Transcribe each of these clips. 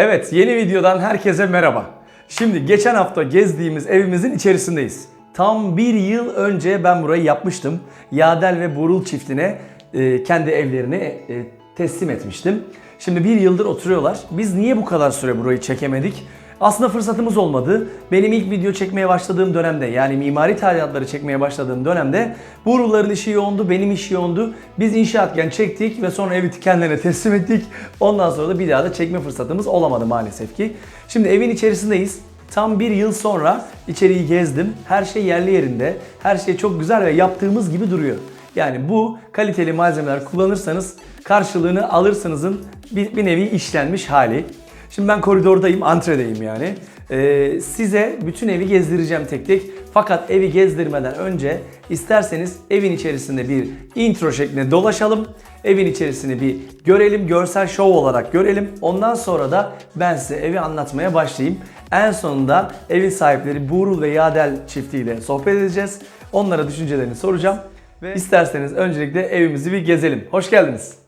Evet yeni videodan herkese merhaba. Şimdi geçen hafta gezdiğimiz evimizin içerisindeyiz. Tam bir yıl önce ben burayı yapmıştım. Yadel ve Burul çiftine e, kendi evlerini e, teslim etmiştim. Şimdi bir yıldır oturuyorlar. Biz niye bu kadar süre burayı çekemedik? Aslında fırsatımız olmadı. Benim ilk video çekmeye başladığım dönemde yani mimari tadilatları çekmeye başladığım dönemde Burulların işi yoğundu, benim iş yoğundu. Biz inşaatken çektik ve sonra evi kendilerine teslim ettik. Ondan sonra da bir daha da çekme fırsatımız olamadı maalesef ki. Şimdi evin içerisindeyiz. Tam bir yıl sonra içeriği gezdim. Her şey yerli yerinde. Her şey çok güzel ve yaptığımız gibi duruyor. Yani bu kaliteli malzemeler kullanırsanız karşılığını alırsınızın bir, bir nevi işlenmiş hali. Şimdi ben koridordayım, antredeyim yani. Ee, size bütün evi gezdireceğim tek tek. Fakat evi gezdirmeden önce isterseniz evin içerisinde bir intro şeklinde dolaşalım. Evin içerisini bir görelim, görsel şov olarak görelim. Ondan sonra da ben size evi anlatmaya başlayayım. En sonunda evin sahipleri Buğrul ve Yadel çiftiyle sohbet edeceğiz. Onlara düşüncelerini soracağım. Ve isterseniz öncelikle evimizi bir gezelim. Hoş geldiniz.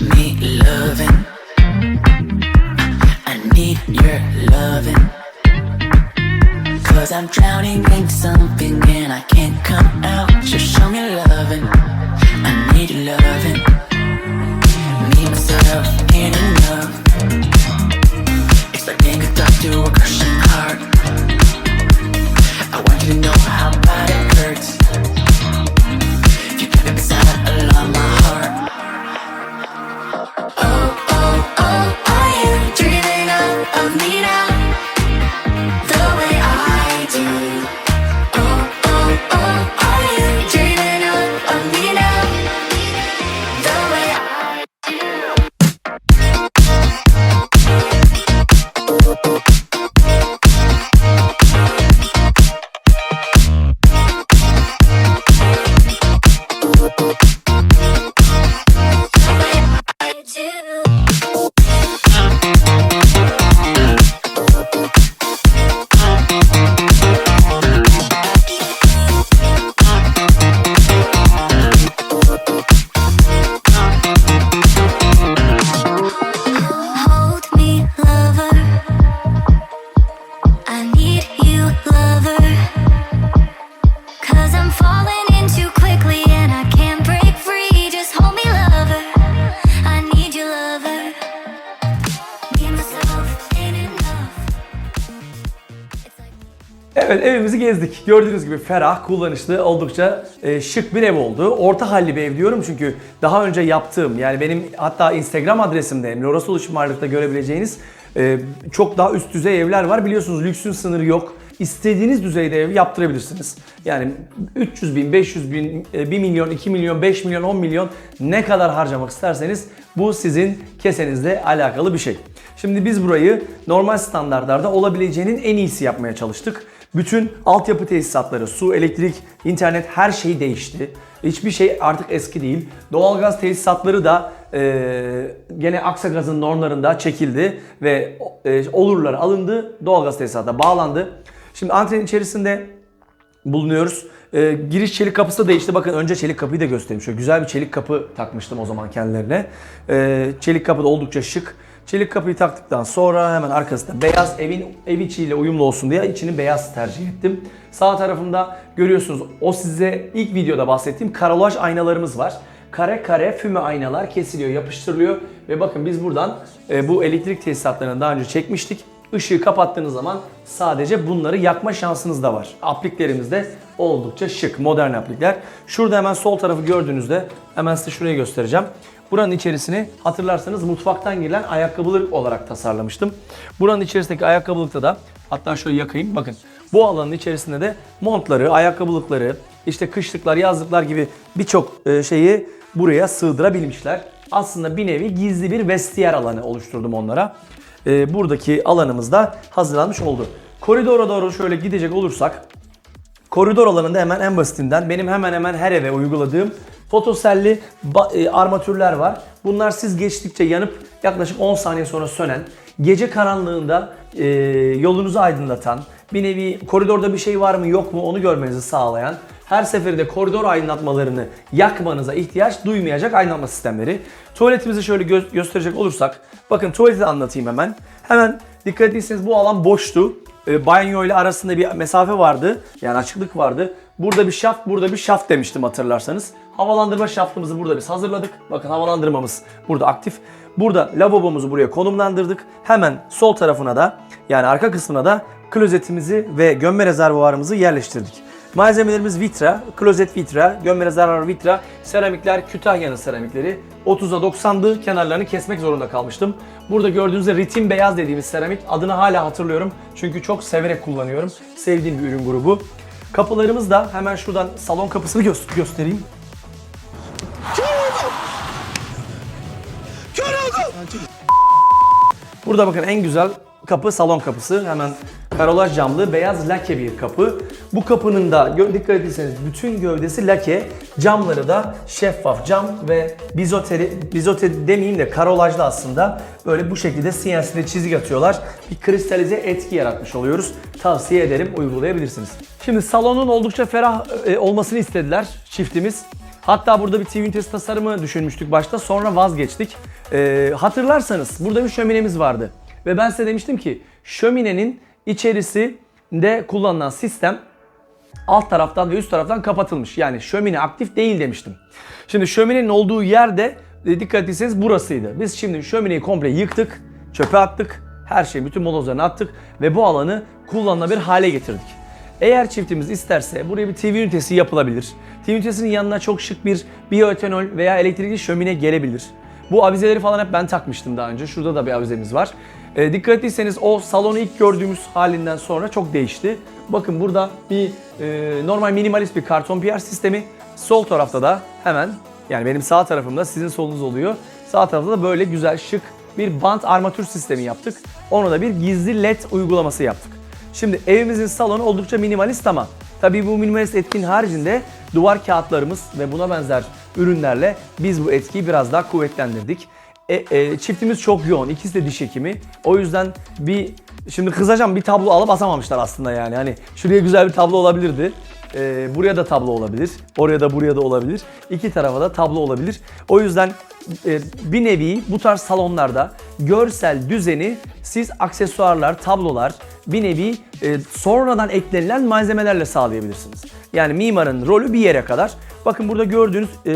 Loving. I need your loving. Cause I'm drowning in something and I can't come out. Just show me loving. I need loving. Myself, gezdik. Gördüğünüz gibi ferah, kullanışlı, oldukça e, şık bir ev oldu. Orta halli bir ev diyorum çünkü daha önce yaptığım yani benim hatta Instagram adresimde Emre Orasoğlu Şımarlık'ta görebileceğiniz e, çok daha üst düzey evler var. Biliyorsunuz lüksün sınırı yok. İstediğiniz düzeyde ev yaptırabilirsiniz. Yani 300 bin, 500 bin, e, 1 milyon, 2 milyon, 5 milyon, 10 milyon ne kadar harcamak isterseniz bu sizin kesenizle alakalı bir şey. Şimdi biz burayı normal standartlarda olabileceğinin en iyisi yapmaya çalıştık. Bütün altyapı tesisatları, su, elektrik, internet her şey değişti. Hiçbir şey artık eski değil. Doğalgaz tesisatları da e, gene Aksagaz'ın normlarında çekildi ve e, olurlar alındı. Doğalgaz tesisatına bağlandı. Şimdi antrenin içerisinde bulunuyoruz. Ee, giriş çelik kapısı da değişti. Bakın önce çelik kapıyı da göstereyim. Şöyle güzel bir çelik kapı takmıştım o zaman kendilerine. Ee, çelik kapı da oldukça şık. Çelik kapıyı taktıktan sonra hemen arkasında beyaz evin ev içiyle uyumlu olsun diye içini beyaz tercih ettim. Sağ tarafında görüyorsunuz o size ilk videoda bahsettiğim karolaj aynalarımız var. Kare kare füme aynalar kesiliyor, yapıştırılıyor ve bakın biz buradan e, bu elektrik tesisatlarını daha önce çekmiştik. Işığı kapattığınız zaman sadece bunları yakma şansınız da var. Apliklerimiz de oldukça şık, modern aplikler. Şurada hemen sol tarafı gördüğünüzde hemen size şurayı göstereceğim. Buranın içerisini hatırlarsanız mutfaktan girilen ayakkabılık olarak tasarlamıştım. Buranın içerisindeki ayakkabılıkta da hatta şöyle yakayım bakın. Bu alanın içerisinde de montları, ayakkabılıkları, işte kışlıklar, yazlıklar gibi birçok e, şeyi buraya sığdırabilmişler. Aslında bir nevi gizli bir vestiyer alanı oluşturdum onlara e, buradaki alanımız da hazırlanmış oldu. Koridora doğru şöyle gidecek olursak koridor alanında hemen en basitinden benim hemen hemen her eve uyguladığım fotoselli e, armatürler var. Bunlar siz geçtikçe yanıp yaklaşık 10 saniye sonra sönen, gece karanlığında e, yolunuzu aydınlatan, bir nevi koridorda bir şey var mı yok mu onu görmenizi sağlayan, her seferinde koridor aydınlatmalarını yakmanıza ihtiyaç duymayacak aydınlatma sistemleri. Tuvaletimizi şöyle gö- gösterecek olursak, bakın tuvaleti de anlatayım hemen. Hemen dikkat ettiyseniz bu alan boştu. E, banyo ile arasında bir mesafe vardı. Yani açıklık vardı. Burada bir şaft, burada bir şaft demiştim hatırlarsanız. Havalandırma şaftımızı burada biz hazırladık. Bakın havalandırmamız burada aktif. Burada lavabomuzu buraya konumlandırdık. Hemen sol tarafına da yani arka kısmına da klozetimizi ve gömme rezervuarımızı yerleştirdik. Malzemelerimiz vitra, klozet vitra, gömme rezervuar vitra, seramikler Kütahya'nın seramikleri. 30'a 90'dı, kenarlarını kesmek zorunda kalmıştım. Burada gördüğünüzde ritim beyaz dediğimiz seramik adını hala hatırlıyorum. Çünkü çok severek kullanıyorum. Sevdiğim bir ürün grubu. Kapılarımız da hemen şuradan salon kapısını gö- göstereyim. Burada bakın en güzel kapı salon kapısı. Hemen karolaj camlı beyaz lake bir kapı. Bu kapının da dikkat ederseniz bütün gövdesi lake. Camları da şeffaf cam ve bizote, bizote demeyeyim de karolajlı aslında. Böyle bu şekilde CNC'de çizik atıyorlar. Bir kristalize etki yaratmış oluyoruz. Tavsiye ederim uygulayabilirsiniz. Şimdi salonun oldukça ferah e, olmasını istediler çiftimiz. Hatta burada bir TV ünitesi tasarımı düşünmüştük başta sonra vazgeçtik. Ee, hatırlarsanız burada bir şöminemiz vardı. Ve ben size demiştim ki şöminenin içerisinde kullanılan sistem alt taraftan ve üst taraftan kapatılmış. Yani şömine aktif değil demiştim. Şimdi şöminenin olduğu yerde e, dikkat etseniz burasıydı. Biz şimdi şömineyi komple yıktık, çöpe attık. Her şeyi bütün molozlarını attık ve bu alanı kullanılabilir hale getirdik. Eğer çiftimiz isterse buraya bir TV ünitesi yapılabilir. TV ünitesinin yanına çok şık bir biyoetanol veya elektrikli şömine gelebilir. Bu avizeleri falan hep ben takmıştım daha önce. Şurada da bir avizemiz var. E, dikkat ettiyseniz o salonu ilk gördüğümüz halinden sonra çok değişti. Bakın burada bir e, normal minimalist bir karton PR sistemi. Sol tarafta da hemen yani benim sağ tarafımda sizin solunuz oluyor. Sağ tarafta da böyle güzel şık bir bant armatür sistemi yaptık. Ona da bir gizli led uygulaması yaptık. Şimdi evimizin salonu oldukça minimalist ama tabii bu minimalist etkinin haricinde duvar kağıtlarımız ve buna benzer ürünlerle biz bu etkiyi biraz daha kuvvetlendirdik. E, e, çiftimiz çok yoğun. İkisi de diş hekimi. O yüzden bir şimdi kızacağım bir tablo alıp asamamışlar aslında yani. Hani şuraya güzel bir tablo olabilirdi. E, buraya da tablo olabilir. Oraya da buraya da olabilir. İki tarafa da tablo olabilir. O yüzden e, bir nevi bu tarz salonlarda görsel düzeni siz aksesuarlar, tablolar bir nevi e, sonradan eklenilen malzemelerle sağlayabilirsiniz. Yani mimarın rolü bir yere kadar. Bakın burada gördüğünüz e,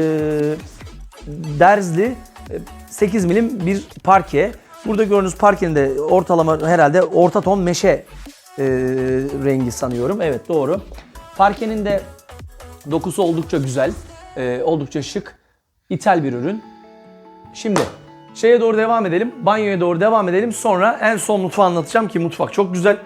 derzli e, 8 milim bir parke. Burada gördüğünüz parkenin de ortalama herhalde orta ton meşe e, rengi sanıyorum. Evet doğru. Parkenin de dokusu oldukça güzel, e, oldukça şık, ithal bir ürün. Şimdi şeye doğru devam edelim, banyoya doğru devam edelim. Sonra en son mutfağı anlatacağım ki mutfak çok güzel.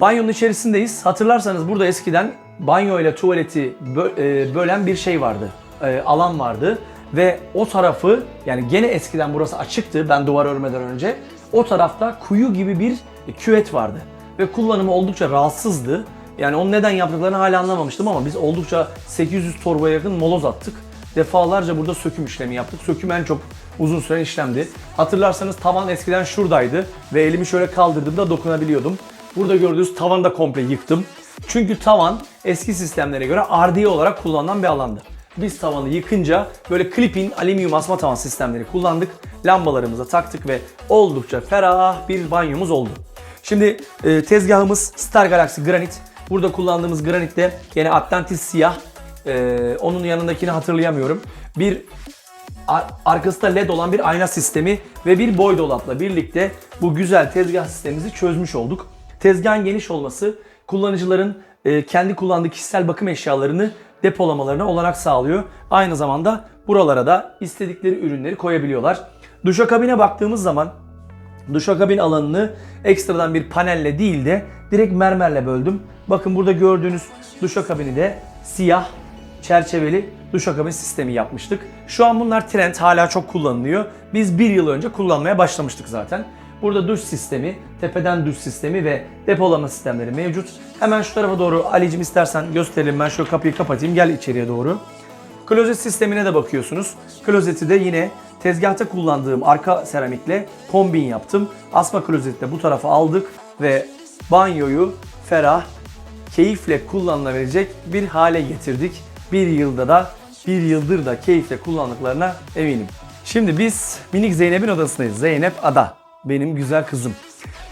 Banyonun içerisindeyiz. Hatırlarsanız burada eskiden banyo ile tuvaleti e, bölen bir şey vardı. E, alan vardı. Ve o tarafı yani gene eskiden burası açıktı ben duvar örmeden önce. O tarafta kuyu gibi bir küvet vardı. Ve kullanımı oldukça rahatsızdı. Yani onu neden yaptıklarını hala anlamamıştım ama biz oldukça 800 torbaya yakın moloz attık. Defalarca burada söküm işlemi yaptık. Söküm en çok uzun süren işlemdi. Hatırlarsanız tavan eskiden şuradaydı ve elimi şöyle kaldırdığımda dokunabiliyordum. Burada gördüğünüz tavanı da komple yıktım. Çünkü tavan eski sistemlere göre RDA olarak kullanılan bir alandı. Biz tavanı yıkınca böyle clip-in alüminyum asma tavan sistemleri kullandık. Lambalarımıza taktık ve oldukça ferah bir banyomuz oldu. Şimdi e, tezgahımız Star Galaxy Granit. Burada kullandığımız granit de yine Atlantis siyah. E, onun yanındakini hatırlayamıyorum. Bir Ar- arkasında led olan bir ayna sistemi ve bir boy dolapla birlikte bu güzel tezgah sistemimizi çözmüş olduk. Tezgahın geniş olması kullanıcıların e, kendi kullandığı kişisel bakım eşyalarını depolamalarına olanak sağlıyor. Aynı zamanda buralara da istedikleri ürünleri koyabiliyorlar. Duşakabine baktığımız zaman Duşakabin alanını ekstradan bir panelle değil de direkt mermerle böldüm. Bakın burada gördüğünüz duşakabini de siyah çerçeveli duşakabin sistemi yapmıştık. Şu an bunlar trend hala çok kullanılıyor. Biz bir yıl önce kullanmaya başlamıştık zaten. Burada duş sistemi, tepeden duş sistemi ve depolama sistemleri mevcut. Hemen şu tarafa doğru Ali'cim istersen gösterelim. Ben şu kapıyı kapatayım. Gel içeriye doğru. Klozet sistemine de bakıyorsunuz. Klozeti de yine tezgahta kullandığım arka seramikle kombin yaptım. Asma klozeti de bu tarafa aldık ve banyoyu ferah, keyifle kullanılabilecek bir hale getirdik. Bir yılda da, bir yıldır da keyifle kullandıklarına eminim. Şimdi biz minik Zeynep'in odasındayız. Zeynep Ada, benim güzel kızım.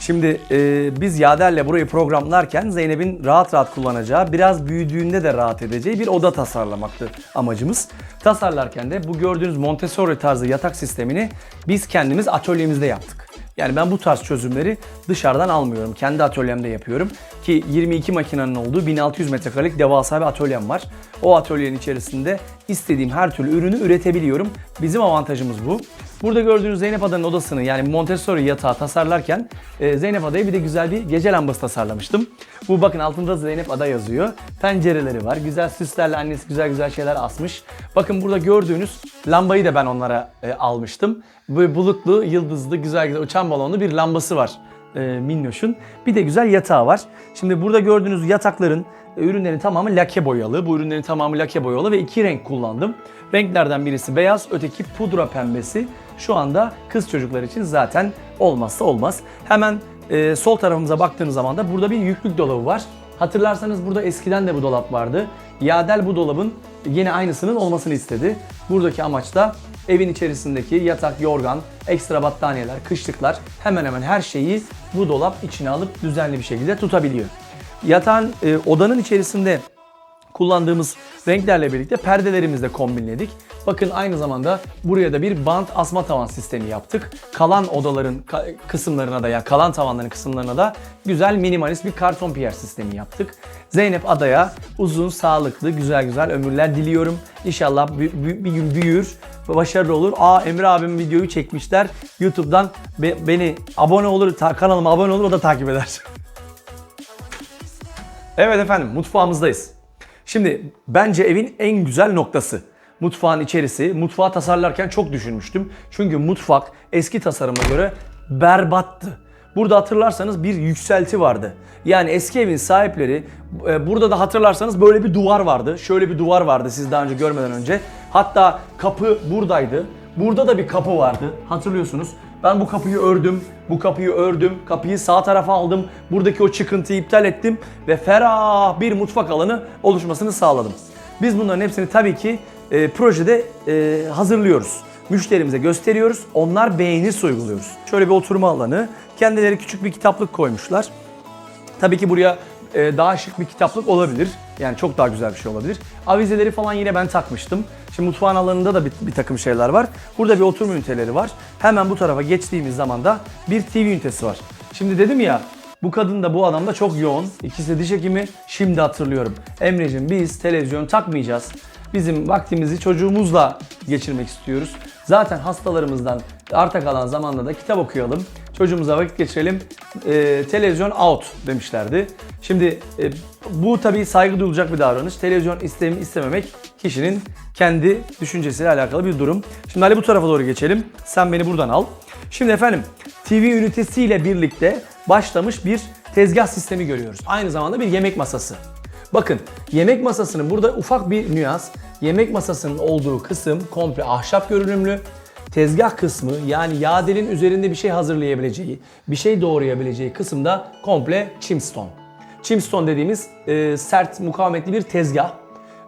Şimdi e, biz Yader'le burayı programlarken Zeynep'in rahat rahat kullanacağı, biraz büyüdüğünde de rahat edeceği bir oda tasarlamaktı amacımız. Tasarlarken de bu gördüğünüz Montessori tarzı yatak sistemini biz kendimiz atölyemizde yaptık. Yani ben bu tarz çözümleri dışarıdan almıyorum. Kendi atölyemde yapıyorum. Ki 22 makinenin olduğu 1600 metrekarelik devasa bir atölyem var. O atölyenin içerisinde istediğim her türlü ürünü üretebiliyorum. Bizim avantajımız bu. Burada gördüğünüz Zeynep Ada'nın odasını yani Montessori yatağı tasarlarken e, Zeynep Ada'ya bir de güzel bir gece lambası tasarlamıştım. Bu bakın altında Zeynep Ada yazıyor. Pencereleri var. Güzel süslerle annesi güzel güzel şeyler asmış. Bakın burada gördüğünüz lambayı da ben onlara e, almıştım. Böyle bulutlu, yıldızlı, güzel güzel uçan balonlu bir lambası var e, Minnoş'un. Bir de güzel yatağı var. Şimdi burada gördüğünüz yatakların ürünlerin tamamı lake boyalı. Bu ürünlerin tamamı lake boyalı ve iki renk kullandım. Renklerden birisi beyaz, öteki pudra pembesi. Şu anda kız çocuklar için zaten olmazsa olmaz. Hemen e, sol tarafımıza baktığınız zaman da burada bir yüklük dolabı var. Hatırlarsanız burada eskiden de bu dolap vardı. Yadel bu dolabın yine aynısının olmasını istedi. Buradaki amaç da evin içerisindeki yatak, yorgan, ekstra battaniyeler, kışlıklar hemen hemen her şeyi bu dolap içine alıp düzenli bir şekilde tutabiliyor. Yatağın e, odanın içerisinde kullandığımız renklerle birlikte perdelerimizi de kombinledik. Bakın aynı zamanda buraya da bir bant asma tavan sistemi yaptık. Kalan odaların kısımlarına da ya kalan tavanların kısımlarına da güzel minimalist bir karton piyer sistemi yaptık. Zeynep Adaya uzun, sağlıklı, güzel güzel ömürler diliyorum. İnşallah bir, bir- bir gün büyür başarılı olur. Aa Emre abim videoyu çekmişler. YouTube'dan be- beni abone olur, kanalıma abone olur o da takip eder. Evet efendim mutfağımızdayız. Şimdi bence evin en güzel noktası. Mutfağın içerisi. Mutfağı tasarlarken çok düşünmüştüm. Çünkü mutfak eski tasarıma göre berbattı. Burada hatırlarsanız bir yükselti vardı. Yani eski evin sahipleri e, burada da hatırlarsanız böyle bir duvar vardı. Şöyle bir duvar vardı siz daha önce görmeden önce. Hatta kapı buradaydı. Burada da bir kapı vardı. Hatırlıyorsunuz. Ben bu kapıyı ördüm, bu kapıyı ördüm, kapıyı sağ tarafa aldım, buradaki o çıkıntıyı iptal ettim ve ferah bir mutfak alanı oluşmasını sağladım. Biz bunların hepsini tabii ki e, projede e, hazırlıyoruz. Müşterimize gösteriyoruz, onlar beğenirse uyguluyoruz. Şöyle bir oturma alanı, kendileri küçük bir kitaplık koymuşlar. Tabii ki buraya e, daha şık bir kitaplık olabilir. Yani çok daha güzel bir şey olabilir. Avizeleri falan yine ben takmıştım. Şimdi mutfağın alanında da bir, bir takım şeyler var. Burada bir oturma üniteleri var. Hemen bu tarafa geçtiğimiz zaman da bir TV ünitesi var. Şimdi dedim ya bu kadın da bu adam da çok yoğun. İkisi de diş hekimi. Şimdi hatırlıyorum. Emre'cim biz televizyon takmayacağız. Bizim vaktimizi çocuğumuzla geçirmek istiyoruz. Zaten hastalarımızdan arta kalan zamanda da kitap okuyalım. Çocuğumuza vakit geçirelim. Ee, televizyon out demişlerdi. Şimdi e, bu tabii saygı duyulacak bir davranış. Televizyon istemi istememek kişinin kendi düşüncesiyle alakalı bir durum. Şimdi Ali bu tarafa doğru geçelim. Sen beni buradan al. Şimdi efendim TV ünitesiyle birlikte başlamış bir tezgah sistemi görüyoruz. Aynı zamanda bir yemek masası. Bakın yemek masasının burada ufak bir nüans. Yemek masasının olduğu kısım komple ahşap görünümlü. Tezgah kısmı yani yadelin üzerinde bir şey hazırlayabileceği, bir şey doğrayabileceği kısımda komple chimstone. Chimstone dediğimiz e, sert, mukavemetli bir tezgah.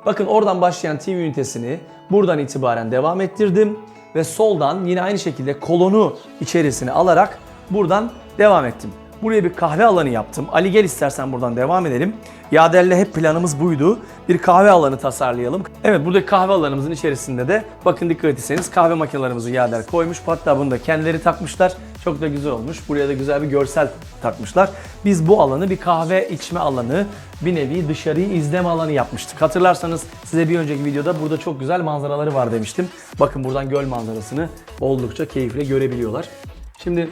Bakın oradan başlayan TV ünitesini buradan itibaren devam ettirdim ve soldan yine aynı şekilde kolonu içerisine alarak buradan devam ettim. Buraya bir kahve alanı yaptım. Ali gel istersen buradan devam edelim. Yader'le hep planımız buydu. Bir kahve alanı tasarlayalım. Evet buradaki kahve alanımızın içerisinde de bakın dikkat etseniz kahve makinelerimizi Yader koymuş. Hatta bunu da kendileri takmışlar. Çok da güzel olmuş. Buraya da güzel bir görsel takmışlar. Biz bu alanı bir kahve içme alanı, bir nevi dışarıyı izleme alanı yapmıştık. Hatırlarsanız size bir önceki videoda burada çok güzel manzaraları var demiştim. Bakın buradan göl manzarasını oldukça keyifle görebiliyorlar. Şimdi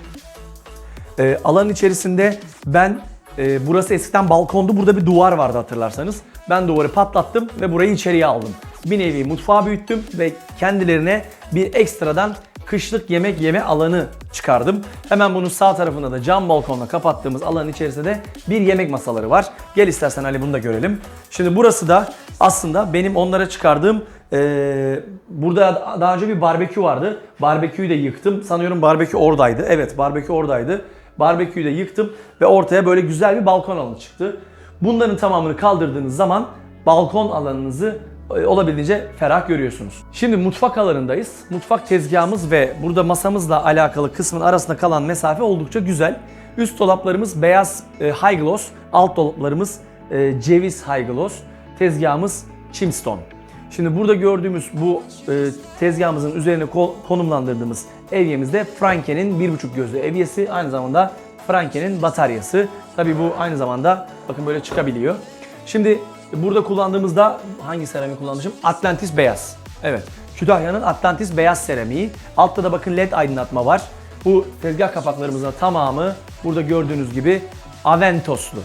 e, alanın içerisinde ben e, burası eskiden balkondu. Burada bir duvar vardı hatırlarsanız. Ben duvarı patlattım ve burayı içeriye aldım. Bir nevi mutfağı büyüttüm ve kendilerine bir ekstradan kışlık yemek yeme alanı çıkardım. Hemen bunun sağ tarafında da cam balkonla kapattığımız alanın içerisinde de bir yemek masaları var. Gel istersen Ali bunu da görelim. Şimdi burası da aslında benim onlara çıkardığım ee, burada daha önce bir barbekü vardı. Barbeküyü de yıktım. Sanıyorum barbekü oradaydı. Evet barbekü oradaydı. Barbeküyü de yıktım ve ortaya böyle güzel bir balkon alanı çıktı. Bunların tamamını kaldırdığınız zaman balkon alanınızı e, olabildiğince ferah görüyorsunuz. Şimdi mutfak alanındayız. Mutfak tezgahımız ve burada masamızla alakalı kısmın arasında kalan mesafe oldukça güzel. Üst dolaplarımız beyaz e, high gloss, alt dolaplarımız e, ceviz high gloss, tezgahımız chimstone. Şimdi burada gördüğümüz bu tezgahımızın üzerine ko- konumlandırdığımız evyemizde Franke'nin bir buçuk gözlü evyesi aynı zamanda Franke'nin bataryası. Tabii bu aynı zamanda bakın böyle çıkabiliyor. Şimdi burada kullandığımızda hangi seramik kullanmışım? Atlantis beyaz. Evet. Kütahya'nın Atlantis beyaz seramiği. Altta da bakın led aydınlatma var. Bu tezgah kapaklarımızın tamamı burada gördüğünüz gibi Aventos'lu.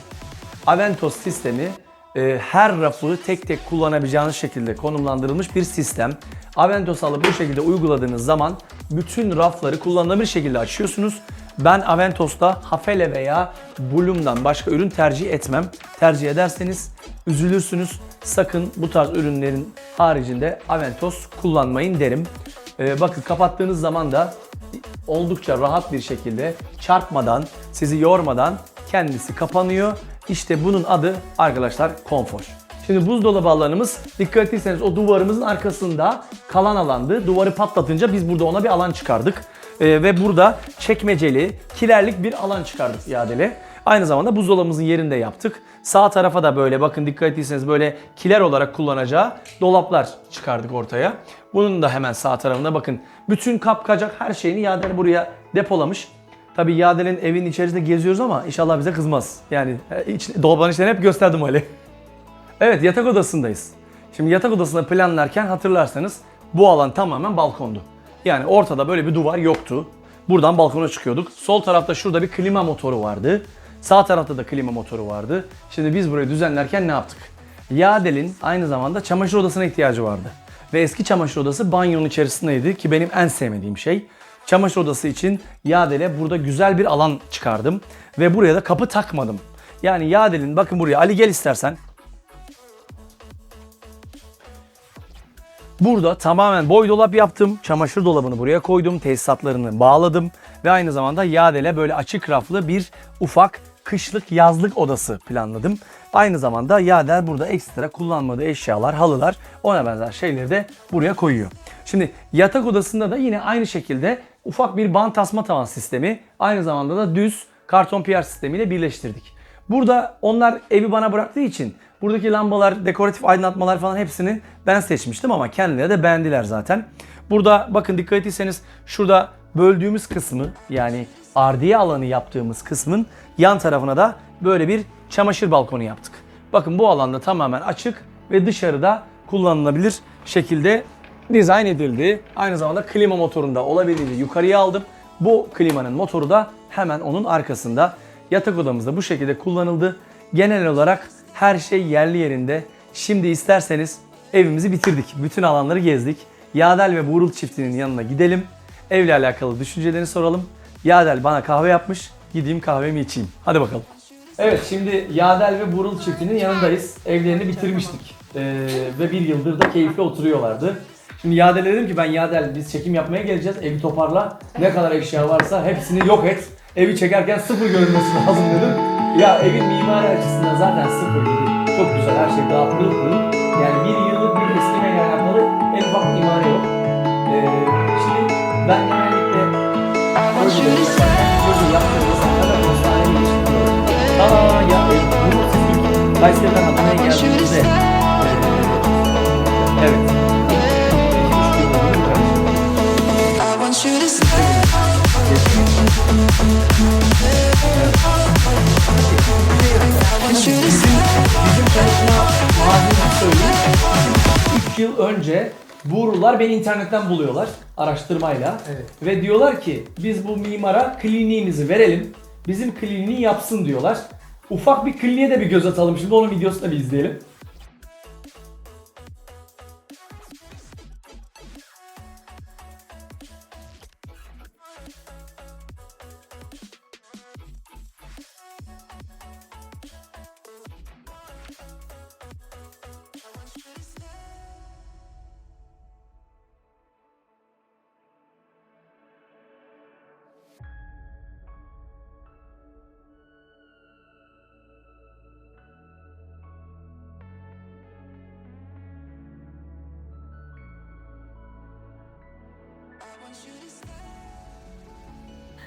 Aventos sistemi e, her rafı tek tek kullanabileceğiniz şekilde konumlandırılmış bir sistem. Aventos alıp bu şekilde uyguladığınız zaman bütün rafları kullanılabilir şekilde açıyorsunuz. Ben Aventos'ta Hafele veya Bloom'dan başka ürün tercih etmem. Tercih ederseniz üzülürsünüz. Sakın bu tarz ürünlerin haricinde Aventos kullanmayın derim. E, bakın kapattığınız zaman da oldukça rahat bir şekilde çarpmadan, sizi yormadan kendisi kapanıyor. İşte bunun adı arkadaşlar konfor. Şimdi buzdolabı alanımız dikkat ettiyseniz o duvarımızın arkasında kalan alandı. Duvarı patlatınca biz burada ona bir alan çıkardık. Ee, ve burada çekmeceli, kilerlik bir alan çıkardık iadeli. Aynı zamanda buzdolabımızın yerinde yaptık. Sağ tarafa da böyle bakın dikkat ettiyseniz böyle kiler olarak kullanacağı dolaplar çıkardık ortaya. Bunun da hemen sağ tarafında bakın bütün kapkacak her şeyini Yader buraya depolamış. Tabii Yader'in evin içerisinde geziyoruz ama inşallah bize kızmaz. Yani e, iç, dolabın içlerini hep gösterdim Ali. Evet yatak odasındayız. Şimdi yatak odasını planlarken hatırlarsanız bu alan tamamen balkondu. Yani ortada böyle bir duvar yoktu. Buradan balkona çıkıyorduk. Sol tarafta şurada bir klima motoru vardı. Sağ tarafta da klima motoru vardı. Şimdi biz burayı düzenlerken ne yaptık? Yadel'in aynı zamanda çamaşır odasına ihtiyacı vardı. Ve eski çamaşır odası banyonun içerisindeydi ki benim en sevmediğim şey. Çamaşır odası için Yadel'e burada güzel bir alan çıkardım. Ve buraya da kapı takmadım. Yani Yadel'in bakın buraya Ali gel istersen. Burada tamamen boy dolap yaptım. Çamaşır dolabını buraya koydum. Tesisatlarını bağladım. Ve aynı zamanda Yadel'e böyle açık raflı bir ufak kışlık yazlık odası planladım. Aynı zamanda Yadel burada ekstra kullanmadığı eşyalar, halılar, ona benzer şeyleri de buraya koyuyor. Şimdi yatak odasında da yine aynı şekilde ufak bir bant asma tavan sistemi, aynı zamanda da düz karton piyer sistemiyle birleştirdik. Burada onlar evi bana bıraktığı için buradaki lambalar, dekoratif aydınlatmalar falan hepsini ben seçmiştim ama kendileri de beğendiler zaten. Burada bakın dikkat ettiyseniz şurada böldüğümüz kısmı yani ardiye alanı yaptığımız kısmın yan tarafına da böyle bir çamaşır balkonu yaptık. Bakın bu alanda tamamen açık ve dışarıda kullanılabilir şekilde dizayn edildi. Aynı zamanda klima motorunu da olabildiğince yukarıya aldım. Bu klimanın motoru da hemen onun arkasında. Yatak odamızda bu şekilde kullanıldı. Genel olarak her şey yerli yerinde. Şimdi isterseniz evimizi bitirdik. Bütün alanları gezdik. Yadel ve Buğrul çiftinin yanına gidelim. Evle alakalı düşüncelerini soralım. Yadel bana kahve yapmış. Gideyim kahvemi içeyim. Hadi bakalım. Evet şimdi Yadel ve Buğrul çiftinin yanındayız. Evlerini bitirmiştik. Ee, ve bir yıldır da keyifli oturuyorlardı. Şimdi Yadel'e dedim ki ben Yadel biz çekim yapmaya geleceğiz. Evi toparla. Ne kadar eşya varsa hepsini yok et. Evi çekerken sıfır görünmesi lazım dedim. Ya evin mimari açısından zaten sıfır gibi. Çok güzel her şey pırıl. Yani bir yıllık bir eskimeyle alakalı en ufak bir mimari yok. Ee, şimdi ben genellikle yaptığımız kadar postaneye geçiyorum. Aa ya bunu siz Kayseri'den önce Buğrular beni internetten buluyorlar araştırmayla. Ve diyorlar ki biz bu mimara kliniğimizi verelim. Bizim kliniği yapsın diyorlar. Ufak bir kliniğe de bir göz atalım. Şimdi onun videosunu da bir izleyelim.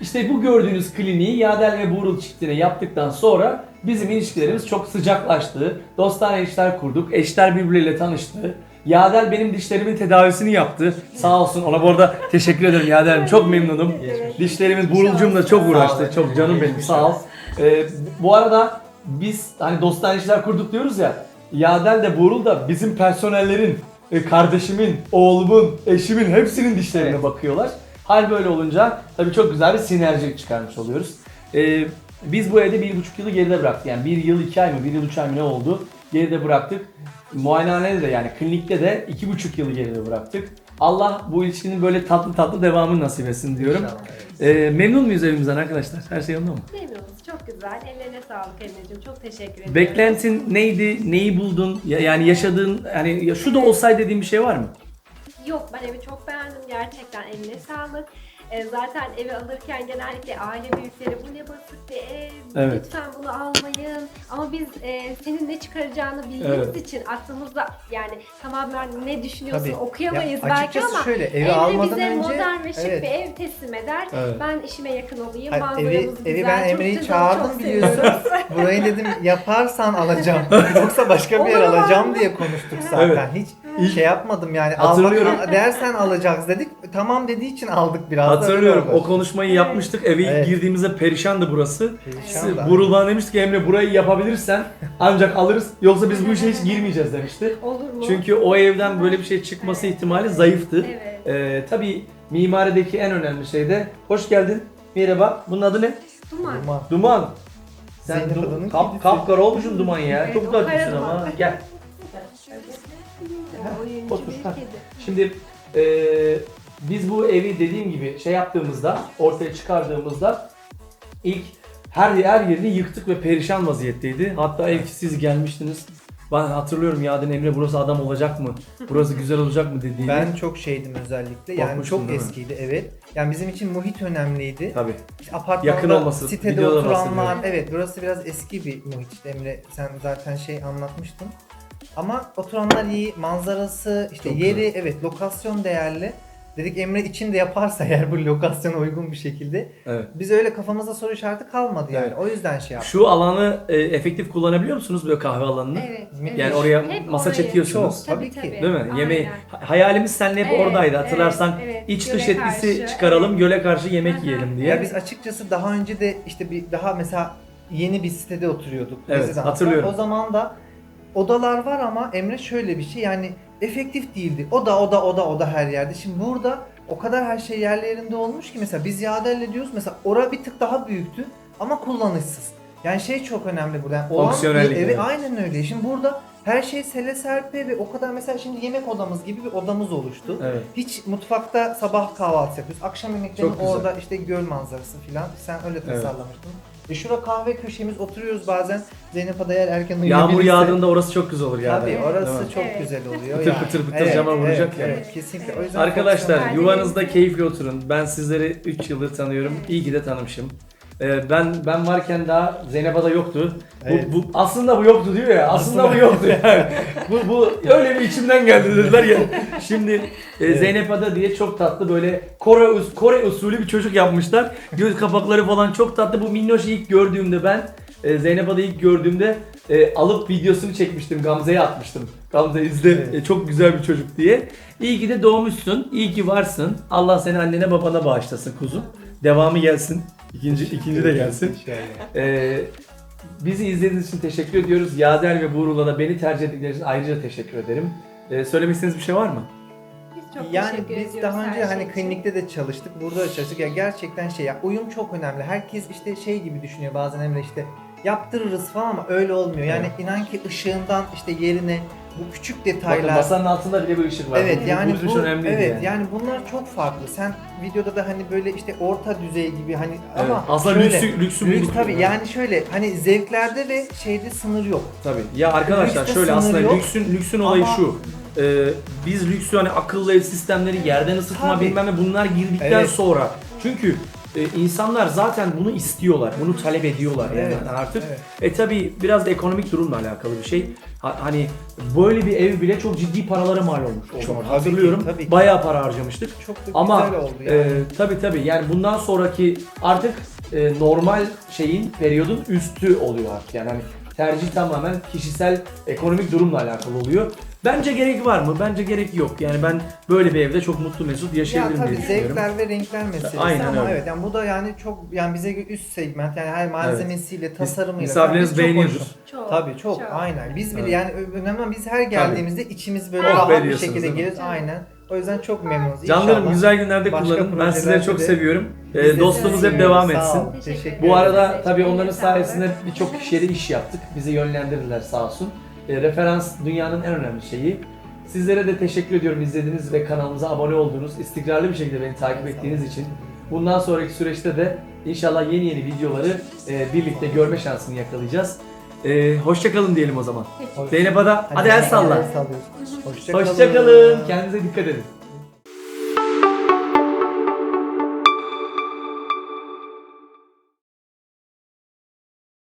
İşte bu gördüğünüz kliniği Yadel ve Buğrul çiftine yaptıktan sonra bizim ilişkilerimiz çok sıcaklaştı. Dostane ilişkiler kurduk. Eşler birbirleriyle tanıştı. Yadel benim dişlerimin tedavisini yaptı. Sağ olsun ona bu arada teşekkür ederim Yadel'im. Çok memnunum. Dişlerimiz Buğrul'cum da çok uğraştı. Çok canım benim sağ ol. Ee, bu arada biz hani dostane ilişkiler kurduk diyoruz ya. Yadel de Buğrul da bizim personellerin, e, kardeşimin, oğlumun, eşimin hepsinin dişlerine Evet. bakıyorlar. Hal böyle olunca tabii çok güzel bir sinerji çıkarmış oluyoruz. Ee, biz bu evde bir buçuk yılı geride bıraktık. Yani bir yıl iki ay mı, bir yıl üç ay mı ne oldu? Geride bıraktık. Muayenehanede de yani klinikte de iki buçuk yılı geride bıraktık. Allah bu ilişkinin böyle tatlı tatlı devamını nasip etsin diyorum. İnşallah, evet. Ee, memnun muyuz evimizden arkadaşlar? Her şey yolunda mı? Memnunuz. Çok güzel. Ellerine sağlık Emre'cim. Çok teşekkür ederim. Beklentin neydi? Neyi buldun? Ya- Yani yaşadığın, hani ya şu da olsaydı dediğin bir şey var mı? Yok ben evi çok beğendim. Gerçekten eline sağlık. Ee, zaten evi alırken genellikle aile büyükleri bu ne basit bir ev. Evet. Lütfen bunu almayın. Ama biz e, senin ne çıkaracağını bildiğimiz Evet. için aklımızda yani tamamen ne düşünüyorsun Tabii. okuyamayız Ya belki açıkçası ama şöyle, evi Emre almadan bize önce- modern ve şık evet. bir ev teslim eder. Evet. Ben işime yakın olayım. Hayır, Manzaramız evi, güzel. evi ben çok Emre'yi güzel, çağırdım çok biliyorsun. Burayı dedim yaparsan alacağım. Yoksa başka bir yer olur. alacağım diye konuştuk zaten. Evet. Hiç İlk- şey yapmadım yani. Hatırlıyorum. Almak dersen alacağız dedik. Tamam dediği için aldık biraz Hatırlıyorum o konuşmayı yapmıştık. Eve Evet. girdiğimizde perişandı burası. Perişan da. Burul bana demişti ki Emre burayı yapabilirsen ancak alırız. Yoksa biz bu işe hiç girmeyeceğiz demişti. Olur mu? Çünkü o evden böyle bir şey çıkması ihtimali zayıftı. Evet. Ee, tabii mimarideki en önemli şey de hoş geldin. Merhaba. Bunun adı ne? Duman. Duman. Duman. Sen Zeynep du- kap, kapkara olmuşsun Duman ya. Evet, Çok tatlısın ama. Gel. Oyuncu Otur. Şimdi eee, biz bu evi dediğim gibi şey yaptığımızda, ortaya çıkardığımızda ilk her her yerini yıktık ve perişan vaziyetteydi. Hatta ilk siz gelmiştiniz. Ben hatırlıyorum Yadin Emre burası adam olacak mı? Burası güzel olacak mı dediğini. Ben çok şeydim özellikle. Yani Korkmuştun çok değil mi? eskiydi evet. Yani bizim için muhit önemliydi. Tabii. İşte apartmanda, Yakın olması, sitede videoda oturanlar, bahsediyorum. evet burası biraz eski bir muhit. İşte Emre sen zaten şey anlatmıştın. Ama oturanlar iyi, manzarası, işte Çok yeri, evet lokasyon değerli. Dedik Emre için de yaparsa eğer bu lokasyona uygun bir şekilde. Evet. Biz öyle kafamızda soru işareti kalmadı yani. Evet. O yüzden şey yaptık. Şu alanı e, efektif kullanabiliyor musunuz böyle kahve alanını? Evet, Yani evet. oraya Hep masa orayı. çekiyorsunuz. Çok, tabii ki. Değil mi? Aynen. Yemeği ha- hayalimiz seninle hep Evet, oradaydı. evet, Hatırlarsan evet. iç Göle dış etkisi karşı, çıkaralım, evet. göle karşı yemek Aha. yiyelim diye. Ya biz açıkçası daha önce de işte bir daha mesela yeni bir sitede oturuyorduk. Evet, hatırlıyorum. O zaman da odalar var ama Emre şöyle bir şey yani efektif değildi. Oda oda oda oda her yerde. Şimdi burada o kadar her şey yerli yerinde olmuş ki mesela biz Yadel'le diyoruz mesela ora bir tık daha büyüktü ama kullanışsız. Yani şey çok önemli burada. Yani olan bir evi evet. aynen öyle. Şimdi burada her şey sele serpe ve o kadar mesela şimdi yemek odamız gibi bir odamız oluştu. Evet. Hiç mutfakta sabah kahvaltı yapıyoruz. Akşam yemeklerini orada işte göl manzarası filan. Sen öyle Evet. E şura kahve köşemiz oturuyoruz bazen. Zeynep Ada eğer erken Yağmur uyuyabilirse- yağdığında orası çok güzel olur yani. Tabii orası çok Evet. güzel oluyor. Pıtır yani. pıtır pıtır cama vuracak evet, yani. Evet kesinlikle. O yüzden Arkadaşlar yuvanızda keyifli oturun. Ben sizleri 3 yıldır tanıyorum. İyi ki de tanımışım. Ee, ben ben varken daha Zeynep Ada yoktu. Evet. Bu, bu aslında bu yoktu diyor ya. Aslında bu yoktu yani. bu bu öyle bir içimden geldi dediler ya. Şimdi e, Zeynep Ada diye çok tatlı böyle Kore us- Kore usulü bir çocuk yapmışlar. Göz kapakları falan çok tatlı. Bu minnoşu ilk gördüğümde ben e, Zeynep Ada'yı ilk gördüğümde e, alıp videosunu çekmiştim. Gamze'ye atmıştım. Gamze izle Evet. e, çok güzel bir çocuk diye. İyi ki de doğmuşsun. İyi ki varsın. Allah seni annene babana bağışlasın kuzum. Devamı gelsin. İkinci, ikinci de gelsin. Ee, bizi izlediğiniz için teşekkür ediyoruz. Yader ve Buğrul'a da beni tercih ettikleri için ayrıca teşekkür ederim. Ee, söylemek istediğiniz bir şey var mı? Biz çok Yani teşekkür biz ediyoruz daha her önce şey hani için. klinikte de çalıştık, burada da çalıştık. Ya gerçekten şey ya uyum çok önemli. Herkes işte şey gibi düşünüyor bazen Emre işte yaptırırız falan ama öyle olmuyor. Yani inan ki ışığından işte yerine bu küçük Bakın detaylar masanın altında bile bir ışık var. Evet Bu- yani bu bu, önemliydi evet yani. yani. bunlar çok farklı. Sen videoda da hani böyle işte orta düzey gibi hani Evet, ama aslında şöyle, lüksü- lüksü lüks tabii yani. yani şöyle hani zevklerde ve şeyde sınır yok. Tabii. Ya arkadaşlar Lükste şöyle aslında yok. lüksün lüksün olayı Ama- şu. Ee, biz lüksü hani akıllı ev sistemleri, yerden ısıtma Tabii. bilmem ne bunlar girdikten Evet. sonra. Çünkü e, insanlar zaten bunu istiyorlar, bunu talep ediyorlar yani Evet, artık. evet. E tabi biraz da ekonomik durumla alakalı bir şey. Ha- hani böyle bir ev bile çok ciddi paralara mal olmuş. Çok, tabii ki, tabii ki. Bayağı para harcamıştık. Çok da Ama güzel oldu yani. e, tabii tabii yani bundan sonraki artık e, normal şeyin periyodun üstü oluyor artık yani hani tercih tamamen kişisel ekonomik durumla alakalı oluyor. Bence gerek var mı? Bence gerek yok. Yani ben böyle bir evde çok mutlu mesut Ya yaşayabilirim tabii diye düşünüyorum. zevkler ve renkler meselesi Aynen ama öyle. evet yani bu da yani çok yani bize göre üst segment yani her malzemesiyle, tasarımıyla misafirleriniz biz çok beğeniyordur. Çok. Tabii çok, aynen. Biz bile Evet. yani önemli olan biz her geldiğimizde içimiz böyle Oh be rahat bir diyorsunuz, şekilde değil mi? geliriz aynen. O yüzden çok memnunuz. Canlarım İnşallah güzel günlerde başka kullanın. Ben sizleri çok de seviyorum. biz Ee, de dostluğunuz sizi hep devam seviyoruz. Sağ etsin. olun. Teşekkür Bu ederim. arada tabii onların sayesinde birçok kişiye de iş yaptık. Bizi yönlendirdiler sağ olsun. E, referans dünyanın en önemli şeyi. Sizlere de teşekkür ediyorum izlediğiniz ve kanalımıza abone olduğunuz, istikrarlı bir şekilde beni takip ettiğiniz için. Bundan sonraki süreçte de inşallah yeni yeni videoları e, birlikte görme şansını yakalayacağız. E, hoşçakalın diyelim o zaman. Zeynep Ada, hadi el salla. sallıyoruz. Hoşça kalın. Hoşçakalın. Kendinize dikkat edin.